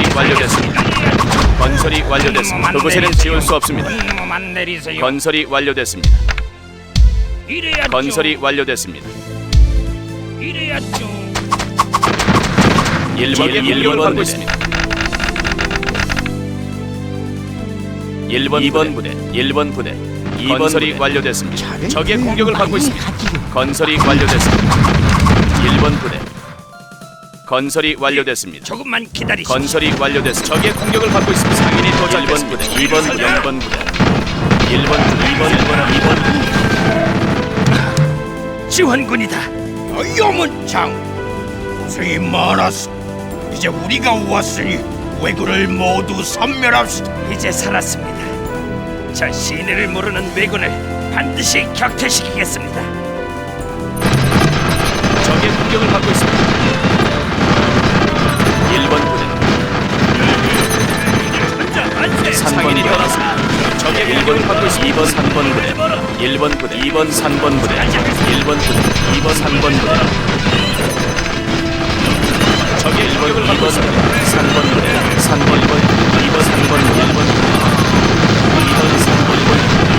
건설이 완료됐습니다. 건설이 완료됐습니다. 그곳에는 지울 수 없습니다. 만 내리세요. 건설이 완료됐습니다. 건설이 완료됐습니다. 이래야죠. 1번 적의 공격을 받고 있습니다. 1번 2번 부대 1번 부대 2번 건설이 완료됐습니다. 적의 공격을 받고 있습니다. 건설이 완료됐습니다. 1번 부대 건설이 완료됐습니다. 조금만 기다리시오. 건설이 완료됐습니다. 적의 공격을 받고 있습니다. 상인이 도착 1번 부대 2번 부대 0번 부대 1번 부대 2번 1번 2번 부대 지원군이다. 요문장 고생이 많았어. 이제 우리가 왔으니 왜군을 모두 섬멸합시다. 이제 살았습니다. 저 시내를 모르는 왜군을 반드시 격퇴시키겠습니다. 적의 공격을 받고 있습니다. 상인이 떠났습니다. 적의 공격을 받고 있습니다. 2번 3번 부대 1번 부대 2번 3번 부대 1번 부대 2번 3번 부대 적의 공격을 받고 있습니다. 3번 부대 3번 1번 2번 3번 1번 2번 3번 1번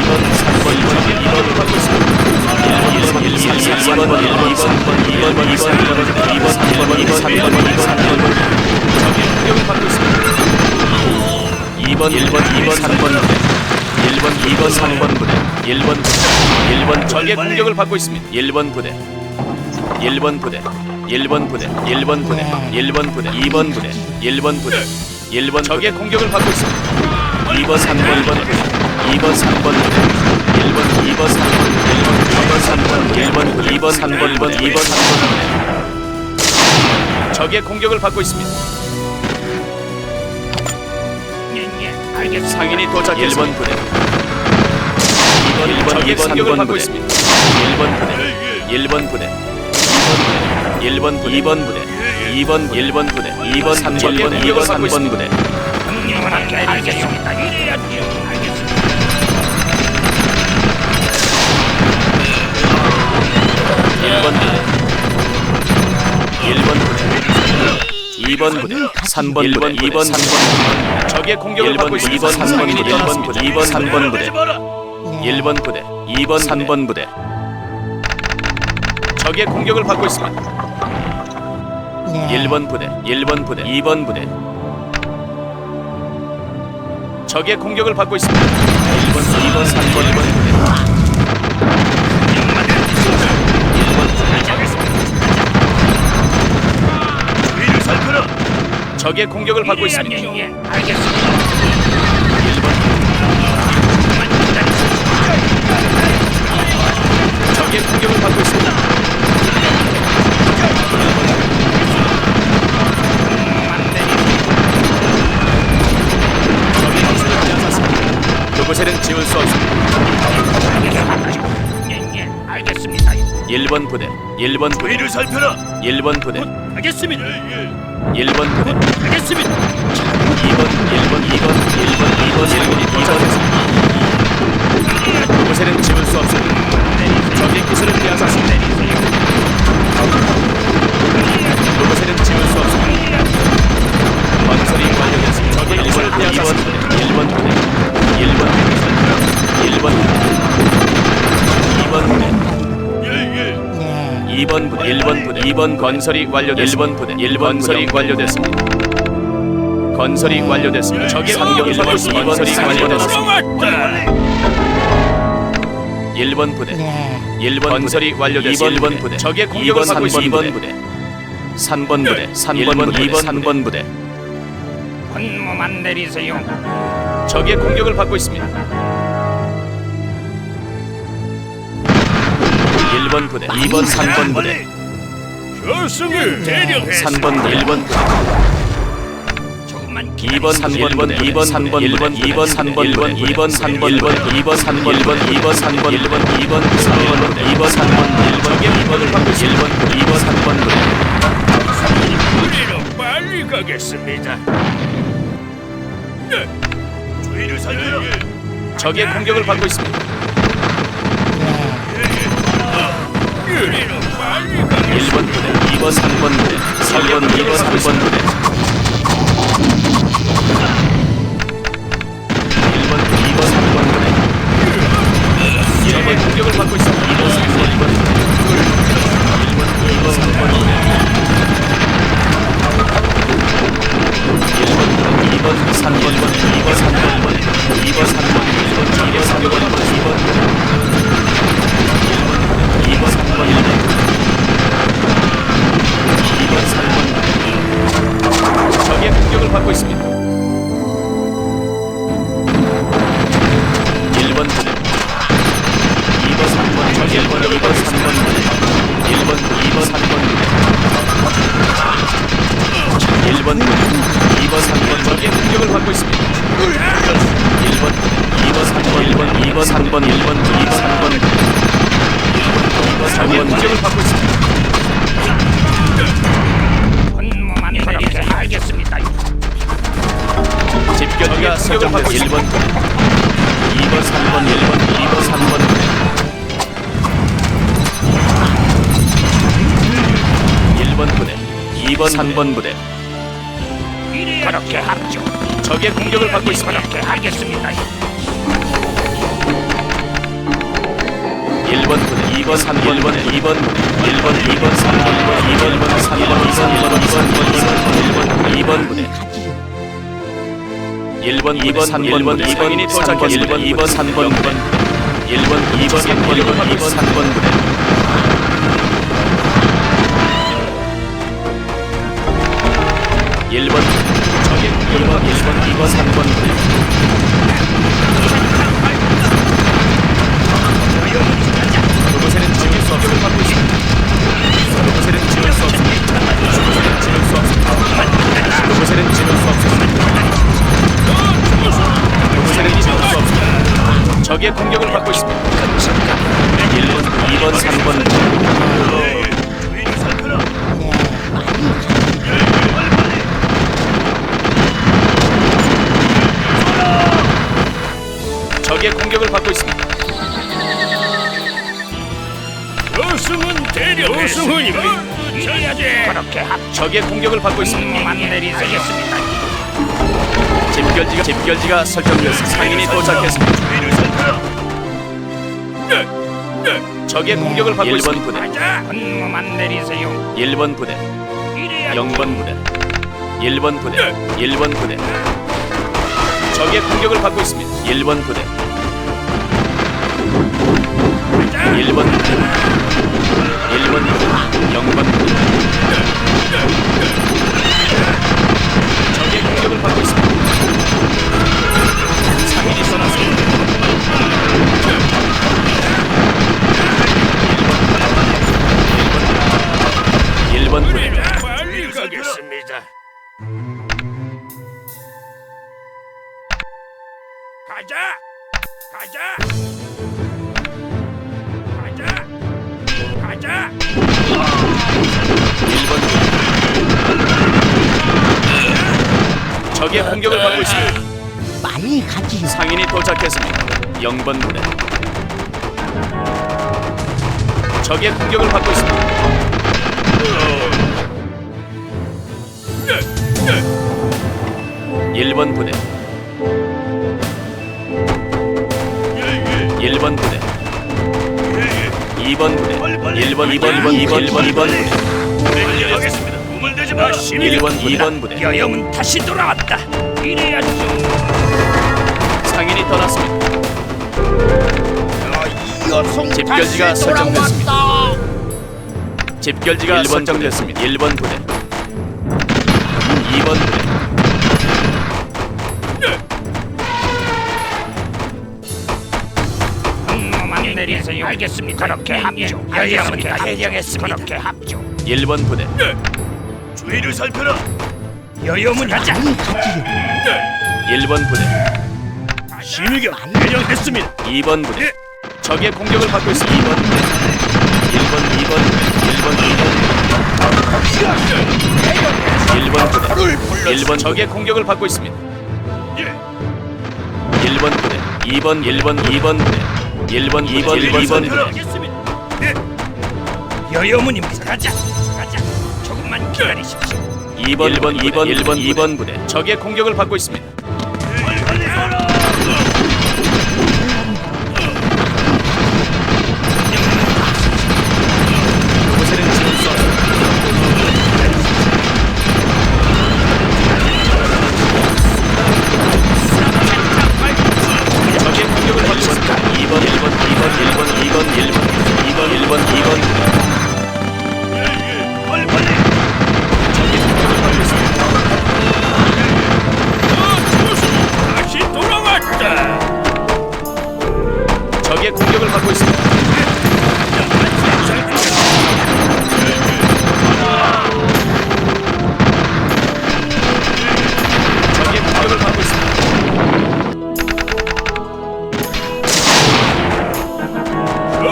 2번 3번 1번 적의 공격을 받고 있습니다. 1번 1번 1번 1번 2번 2번 2번 2번 2번 3번 2번 3번 2번 3번 적의 2번 1번 2번 3번 부대 1번 2번 3번 부대 1번 부대 1번 적의 공격을 받고 있습니다. 1번 부대 1번 부대 1번 부대 1번 부대 1번 부대 2번 부대 1번 부대 1번 적의 공격을 받고 있습니다. 2번 3번 1번 부대 2번 3번 부대 1번 2번 3번 1번 2번 3번 1번 2번 3번 1번 2번 3번 부대 적의 공격을 받고 있습니다. 알겠습니다. 상인이 도착했습니다. 1번 부대 2번 1번 적의 공격을 받고 있습니다. 1번 부대 1번 부대 1번 부대 2번 부대 2번 1번 부대 2번 3번 1번 2번 3번 부대 알겠습니다. 알겠습니다. 1번 부대 1번 부대 2번 부대 3번 1번 2번 3번 적의 공격을 받고 있습니다. 2번 3번 부대 1번 부대 2번 3번 부대. 1번 부대 2번 3번 부대. 적의 공격을 받고 있습니다. 1번 부대 1번 부대 2번 부대. 적의 공격을 받고 있습니다. 1번 2번 3번 1번 부대 적의 공격을 받고 있습니다. 예, 알겠습니다. 적의 공격을 받고 있습니다. 적의 기술을 빼앗았습니다. 그곳에는 지울 수 없습니다. 예, 예, 알겠습니다. 1번 부대, 1번 부대, 위를 살펴라. 1번 부대, 알겠습니다. 1번 부대, 알겠습니다. 2번, 1번, 2번, 1번, 2번, 1번이 도착했습니다. 그곳에는 지울 수 없습니다. 적의 기술을 빼앗았습니다. 2번 건설이 완료됐습니다. 1번 부대, 1번 건설이 완료됐습니다. 건설이 완료됐습니다. 적의 공격을 받고 있습니다. 건설이 완료됐습니다. 1번 부대, 1번 건설이 완료됐습니다. 1번 부대, 적의 공격을 받고 있습니다. 2번 부대, 3번 부대, 3번 부대, 2번 3번 부대, 권모만 내리세요. 적의 공격을 받고 있습니다. 1번 부대, 2번 3번 부대, 교수님 대령해. 3번 부대, 1번 부대, 조금만 2번 3번 1번 2번 3번 1번 2번 3번 1번 2번 3번 1번 2번 3번 1번 2번 3번 1번 2번 3번 2번 3번 1번 2번을 받고 1번 2번 3번 우리로 빨리 가겠습니다. 네. 주의를 살펴라. 적의 공격을 받고 있습니다. 우리로 빨리 가. 1번 부대, 2번 3번 3번 2번 3번 1번 2번 3번 이번 공격을 받고 있습니다. 2번 3번 1번 1번 2번 3번 1번 2번 3번 1번 2번 3번 1번 적의 공격을 받고 있습니다. 그렇게 알겠습니다. 집결지가 설정됐습니다. 1번 2번 3번 1번 2번 3번 1번 부대 2번 3번 부대 그렇게 합죠. 적의 공격을 받고 있습니다. 그렇게 알겠습니다. 1번 부대 2번 3번 1번 2번 1번 2번 3번 1번 2번 3번 2번 2번 2번 2번 부대 1번 2번 3번 1번 2번 3번 1번 2번 3번 1번 1번 2번 3번 1번 2번 3번 부대 1번 적의 공격을 1번 2번 3번 부대 그곳에는 지을 수 없음을 받고 있습니다. 그곳에는 지을 수 없습니다. 그곳에는 지을 수 없습니다. 그곳에는 지을 수 없습니다. 그곳에는 지을 수 없습니다. 적의 공격을 받고 있습니다. 1번, 2번, 3번 우승은입니다. 이래야지. 그렇게 합. 적의 공격을 받고 있습니다. 분모만 내리겠습니다. 집결지가 집결지가 설정되었습니다. 상인이 도착했습니다. 주의를 살펴라. 적의 공격을 받고 있습니다. 1번 부대, 가자. 분모만 내리세요. 1번 부대, 이래야지. 0번 부대, 1번 부대, 1번 부대. 적의 공격을 받고 있습니다. 1번 부대, 1번 부대, 가자. 가자. 가자. 가자. 1번 부대. 적의 공격을 받고 있습니다. 빨리 가지. 상인이 도착했습니다. 0번 부대. 적의 공격을 받고 있습니다. 1번 부대. 1번 부대. 2번 부대. 1번 2번 2번 2번 1번 2번 부대. 하겠습니다. 꿈을 대지 마. 1번 2번 부대. 여영은 다시 돌아왔다. 이래야죠. 상인이 떠났습니다. 여성 집결지가 설정됐습니다. 집결지가 설정됐습니다. 1번 부대. 2번 부대. 분모만 내리세요. 알겠습니다. 그렇게 합죠. 여영은 대령했습니다. 그렇게 합죠. 1번 부대. 주의를 살펴라. 빨리 가지. 1번 부대. 신의경 대령했습니다. 2번 부대. 적의 공격을 받고 있습니다. 2번 부대. 1번 2번 부대. 1번 2번 부대. 1번 부대. 1번 적의 공격을 받고 있습니다. 1번 부대. 2번 1번 2번 부대. 1번 2번 1번 부대. 여여문입니다. 가자. 가자. 조금만 기다리십시오. 2번 1번 2번 1번 2번 부대. 적의 공격을 받고 있습니다.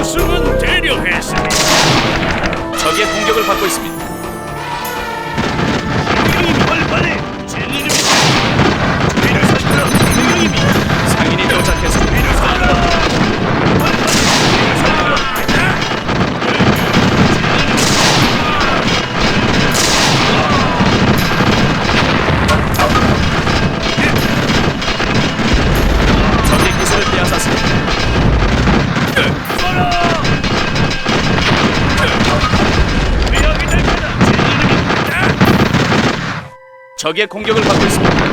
우승은 대령했습니다. 적의 공격을 받고 있습니다. 적의 공격을 받고 있습니다.